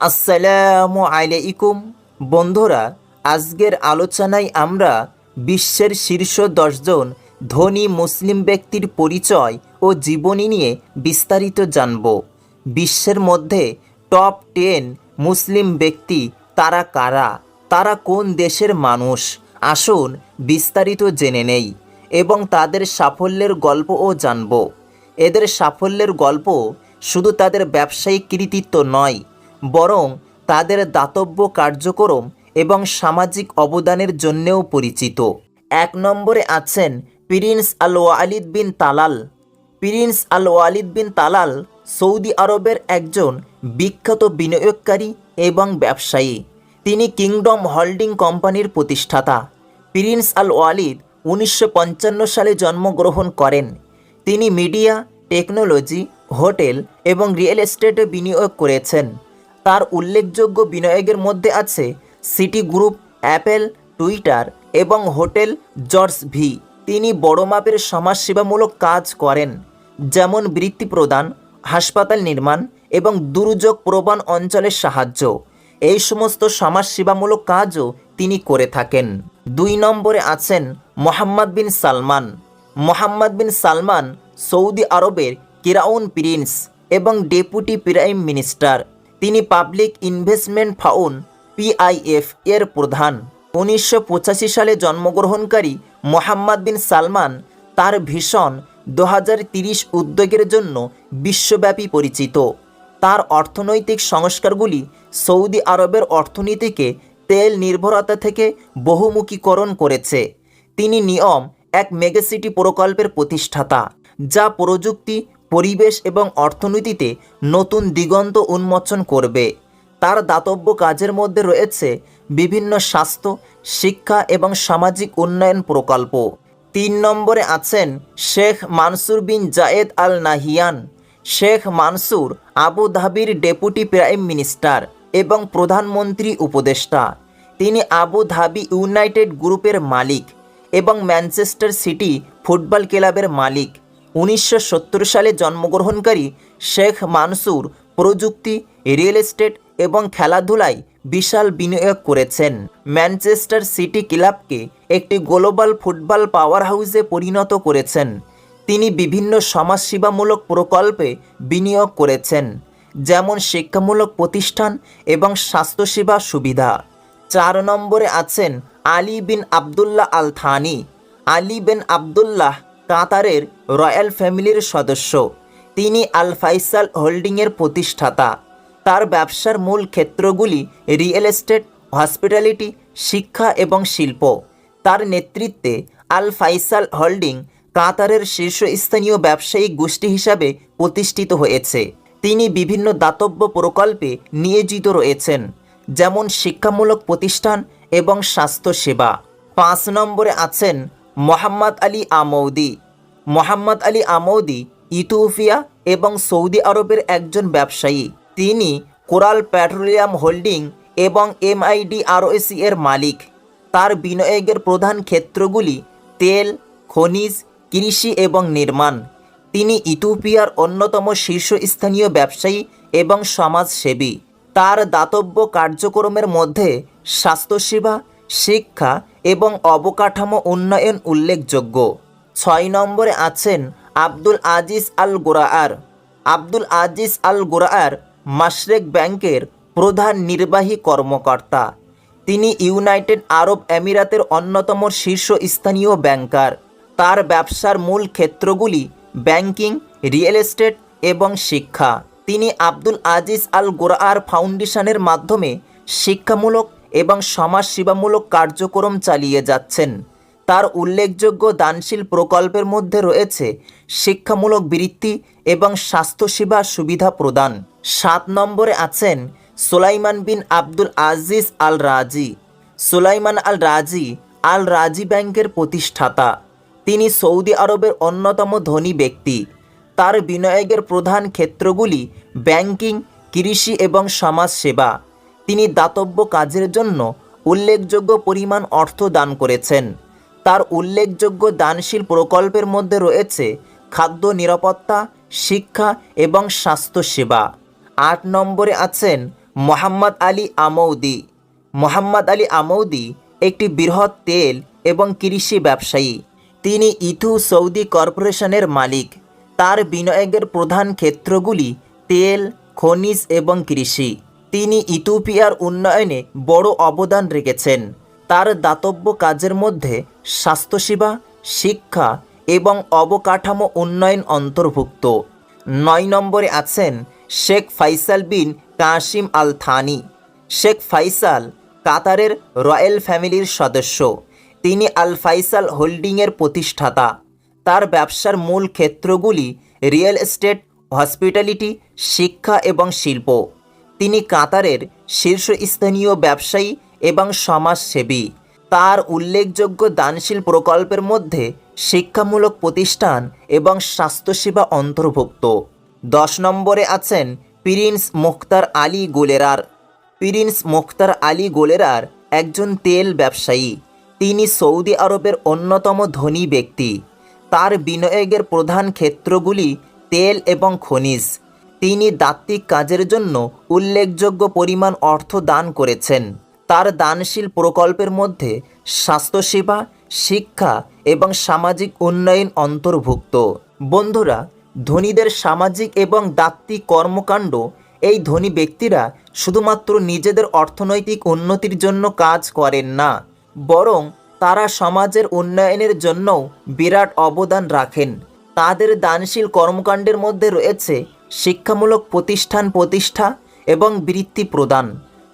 আসসালামু আলাইকুম। বন্ধুরা, আজকের আলোচনায় আমরা বিশ্বের শীর্ষ দশজন ধনী মুসলিম ব্যক্তির পরিচয় ও জীবনী নিয়ে বিস্তারিত জানব। বিশ্বের মধ্যে টপ টেন মুসলিম ব্যক্তি তারা কারা? তারা কোন দেশের মানুষ? আসুন বিস্তারিত জেনে নেই এবং তাদের সাফল্যের গল্পও জানব। এদের সাফল্যের গল্প শুধু তাদের ব্যবসায়িক কৃতিত্ব নয় বরং তাদের দাতব্য কার্যক্রম এবং সামাজিক অবদানের জন্যেও পরিচিত। এক নম্বরে আছেন prince Al Waleed bin Talal. Prince Al Waleed bin Talal Saudi আরবের একজন বিখ্যাত বিনিয়োগকারী এবং ব্যবসায়ী। তিনি কিংডম হোল্ডিং কোম্পানির প্রতিষ্ঠাতা। প্রিন্স আল ওয়ালিদ উনিশশো পঞ্চান্ন সালে জন্মগ্রহণ করেন। তিনি মিডিয়া, টেকনোলজি, হোটেল এবং রিয়েল এস্টেটে বিনিয়োগ করেছেন। তার উল্লেখযোগ্য বিনিয়োগের মধ্যে আছে সিটি গ্রুপ, অ্যাপেল, টুইটার এবং হোটেল জর্জ ভি। তিনি বড় মাপের সমাজসেবামূলক কাজ করেন, যেমন বৃত্তি প্রদান, হাসপাতাল নির্মাণ এবং দুর্যোগ প্রবণ অঞ্চলের সাহায্য। এই সমস্ত সমাজসেবামূলক কাজও তিনি করে থাকেন। দুই নম্বরে আছেন Mohammed bin Salman. Mohammed bin Salman Saudi আরবের কিরাউন প্রিন্স এবং ডেপুটি প্রাইম মিনিস্টার। তিনি পাবলিক ইনভেস্টমেন্ট ফাউন্ড পিআইএফ এর প্রধান। উনিশশো পঁচাশি সালে জন্মগ্রহণকারী মোহাম্মদ বিন সালমান তার ভীষণ দু হাজার তিরিশ উদ্যোগের জন্য বিশ্বব্যাপী পরিচিত। তার অর্থনৈতিক সংস্কারগুলি সৌদি আরবের অর্থনীতিকে তেল নির্ভরতা থেকে বহুমুখীকরণ করেছে। তিনি নিয়ম এক মেগাসিটি প্রকল্পের প্রতিষ্ঠাতা, যা প্রযুক্তি পরিবেশ এবং অর্থনীতিতে নতুন দিগন্ত উন্মোচন করবে। তার দাতব্য কাজের মধ্যে রয়েছে বিভিন্ন স্বাস্থ্য, শিক্ষা এবং সামাজিক উন্নয়ন প্রকল্প। তিন নম্বরে আছেন Sheikh Mansour bin Zayed Al Nahyan. Sheikh Mansour Abu ধাবির deputy prime minister এবং প্রধানমন্ত্রী উপদেষ্টা। তিনি আবু ধাবি ইউনাইটেড গ্রুপের মালিক এবং ম্যানচেস্টার সিটি ফুটবল ক্লাবের মালিক। উনিশশো সত্তর সালে জন্মগ্রহণকারী শেখ মানসুর প্রযুক্তি, রিয়েল এস্টেট এবং খেলাধুলায় বিশাল বিনিয়োগ করেছেন। ম্যানচেস্টার সিটি ক্লাবকে একটি গ্লোবাল ফুটবল পাওয়ার হাউসে পরিণত করেছেন। তিনি বিভিন্ন সমাজসেবামূলক প্রকল্পে বিনিয়োগ করেছেন, যেমন শিক্ষামূলক প্রতিষ্ঠান এবং স্বাস্থ্যসেবা সুবিধা। চার নম্বরে আছেন Ali bin Abdullah Al Thani Ali bin Abdullah কাতারের রয়্যাল ফ্যামিলির সদস্য। তিনি আল ফাইসাল হোল্ডিংয়ের প্রতিষ্ঠাতা। তার ব্যবসার মূল ক্ষেত্রগুলি রিয়েল এস্টেট, হসপিটালিটি, শিক্ষা এবং শিল্প। তার নেতৃত্বে আল ফাইসাল হোল্ডিং কাতারের শীর্ষস্থানীয় ব্যবসায়িক গোষ্ঠী হিসাবে প্রতিষ্ঠিত হয়েছে। তিনি বিভিন্ন দাতব্য প্রকল্পে নিয়োজিত রয়েছেন, যেমন শিক্ষামূলক প্রতিষ্ঠান এবং স্বাস্থ্যসেবা। পাঁচ নম্বরে আছেন Mohammed Ali Amoudi. Mohammed Ali Amoudi Ethiopia এবং সৌদি আরবের একজন ব্যবসায়ী। তিনি কোরাল পেট্রোলিয়াম হোল্ডিং এবং এমআইডি এমআইডিআরওসি এর মালিক। তার বিনিয়োগের প্রধান ক্ষেত্রগুলি তেল, খনিজ, কৃষি এবং নির্মাণ। তিনি ইথিওপিয়ার অন্যতম শীর্ষস্থানীয় ব্যবসায়ী এবং সমাজসেবী। তার দাতব্য কার্যক্রমের মধ্যে স্বাস্থ্যসেবা, শিক্ষা এবং অবকাঠামো উন্নয়ন উল্লেখযোগ্য। ছয় নম্বরে আছেন আব্দুল আজিজ আল গোরায়ার আব্দুল আজিজ আল গোরায়ার মাশরেক ব্যাংকের প্রধান নির্বাহী কর্মকর্তা। তিনি ইউনাইটেড আরব আমিরাতের অন্যতম শীর্ষস্থানীয় ব্যাংকার। তার ব্যবসার মূল ক্ষেত্রগুলি ব্যাংকিং, রিয়েল এস্টেট এবং শিক্ষা। তিনি আব্দুল আজিজ আল গোরায়ার ফাউন্ডেশনের মাধ্যমে শিক্ষামূলক এবং সমাজসেবামূলক কার্যক্রম চালিয়ে যাচ্ছেন। তার উল্লেখযোগ্য দানশীল প্রকল্পের মধ্যে রয়েছে শিক্ষামূলক বৃত্তি এবং স্বাস্থ্যসেবা সুবিধা প্রদান। সাত নম্বরে আছেন সোলাইমান বিন আব্দুল আজিজ আল রাজি সোলাইমান আল রাজি আল রাজি ব্যাংকের প্রতিষ্ঠাতা। তিনি সৌদি আরবের অন্যতম ধনী ব্যক্তি। তার বিনিয়োগের প্রধান ক্ষেত্রগুলি ব্যাংকিং, কৃষি এবং সমাজসেবা তিনি দাতব্য কাজের জন্য উল্লেখযোগ্য পরিমাণ অর্থ দান করেছেন। তার উল্লেখযোগ্য দানশীল প্রকল্পের মধ্যে রয়েছে খাদ্য নিরাপত্তা, শিক্ষা এবং স্বাস্থ্যসেবা আট নম্বরে আছেন Mohammed Ali Amoudi. Mohammed Ali আমৌদি একটি বৃহৎ তেল এবং কৃষি ব্যবসায়ী। তিনি ইথু সৌদি কর্পোরেশনের মালিক। তার বিনিয়োগের প্রধান ক্ষেত্রগুলি তেল, খনিজ এবং কৃষি। তিনি ইথিওপিয়ার উন্নয়নে বড় অবদান রেখেছেন। তার দাতব্য কাজের মধ্যে স্বাস্থ্যসেবা, শিক্ষা এবং অবকাঠামো উন্নয়ন অন্তর্ভুক্ত। নয় নম্বরে আছেন Sheikh Faisal bin Qasim Al Thani Sheikh Faisal কাতারের রয়্যাল ফ্যামিলির সদস্য। তিনি আল ফাইসাল হোল্ডিংয়ের প্রতিষ্ঠাতা। তার ব্যবসার মূল ক্ষেত্রগুলি রিয়েল এস্টেট, হসপিটালিটি, শিক্ষা এবং শিল্প। তিনি কাতারের শীর্ষস্থানীয় ব্যবসায়ী এবং সমাজসেবী। তার উল্লেখযোগ্য দানশীল প্রকল্পের মধ্যে শিক্ষামূলক প্রতিষ্ঠান এবং স্বাস্থ্যসেবা অন্তর্ভুক্ত। দশ নম্বরে আছেন প্রিন্স মুখতার আলী গোলেরার। প্রিন্স মুখতার আলী গোলেরার একজন তেল ব্যবসায়ী। তিনি সৌদি আরবের অন্যতম ধনী ব্যক্তি। তার বিনিয়োগের প্রধান ক্ষেত্রগুলি তেল এবং খনিজ। তিনি দাত্তিক কাজের জন্য উল্লেখযোগ্য পরিমাণ অর্থ দান করেছেন। তার দানশীল প্রকল্পের মধ্যে স্বাস্থ্যসেবা, শিক্ষা এবং সামাজিক উন্নয়ন অন্তর্ভুক্ত। বন্ধুরা, ধনীদের সামাজিক এবং দাত্তিক কর্মকাণ্ড, এই ধনী ব্যক্তিরা শুধুমাত্র নিজেদের অর্থনৈতিক উন্নতির জন্য কাজ করেন না, বরং তারা সমাজের উন্নয়নের জন্যও বিরাট অবদান রাখেন। তাদের দানশীল কর্মকাণ্ডের মধ্যে রয়েছে শিক্ষামূলক প্রতিষ্ঠান প্রতিষ্ঠা এবং বৃত্তি প্রদান,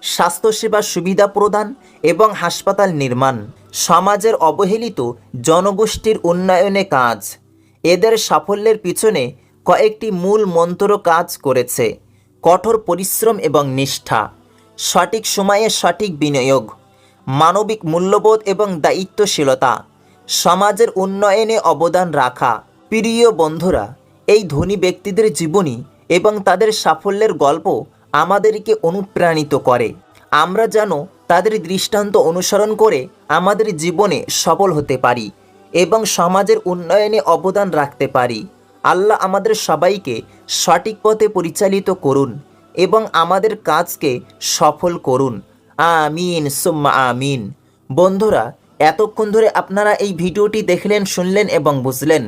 স্বাস্থ্যসেবা সুবিধা প্রদান এবং হাসপাতাল নির্মাণ। সমাজের অবহেলিত জনগোষ্ঠীর উন্নয়নে কাজ। এদের সাফল্যের পিছনে কয়েকটি মূল মন্ত্র কাজ করেছে। কঠোর পরিশ্রম এবং নিষ্ঠা, সঠিক সময়ে সঠিক বিনিয়োগ, মানবিক মূল্যবোধ এবং দায়িত্বশীলতা, সমাজের উন্নয়নে অবদান রাখা। প্রিয় বন্ধুরা এই ধনী ব্যক্তিদের জীবনী এবং তাদের সাফল্যের গল্প আমাদেরকে অনুপ্রাণিত করে। আমরা যেন তাদের দৃষ্টান্ত অনুসরণ করে আমাদের জীবনে সফল হতে পারি এবং সমাজের উন্নয়নে অবদান রাখতে পারি। আল্লাহ আমাদের সবাইকে সঠিক পথে পরিচালিত করুন এবং আমাদের কাজকে সফল করুন। আমিন, সুম্মা আমিন। বন্ধুরা, এতক্ষণ ধরে আপনারা এই ভিডিওটি দেখলেন, শুনলেন এবং বুঝলেন।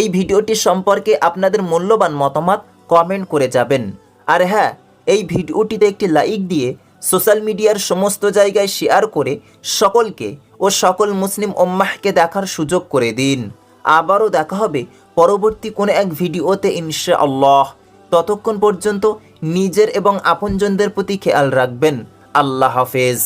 এই ভিডিওটি সম্পর্কে আপনাদের মূল্যবান মতামত কমেন্ট করে যাবেন। আর হ্যাঁ এই ভিডিওটিতে একটি লাইক দিয়ে সোশ্যাল মিডিয়ার সমস্ত জায়গায় শেয়ার করে সকলকে ও সকল মুসলিম ওম্মাহকে দেখার সুযোগ করে দিন। আবারও দেখা হবে পরবর্তী কোনো এক ভিডিওতে ইনশা আল্লাহ ততক্ষণ পর্যন্ত নিজের এবং আপনজনদের প্রতি খেয়াল রাখবেন। আল্লাহ হাফেজ।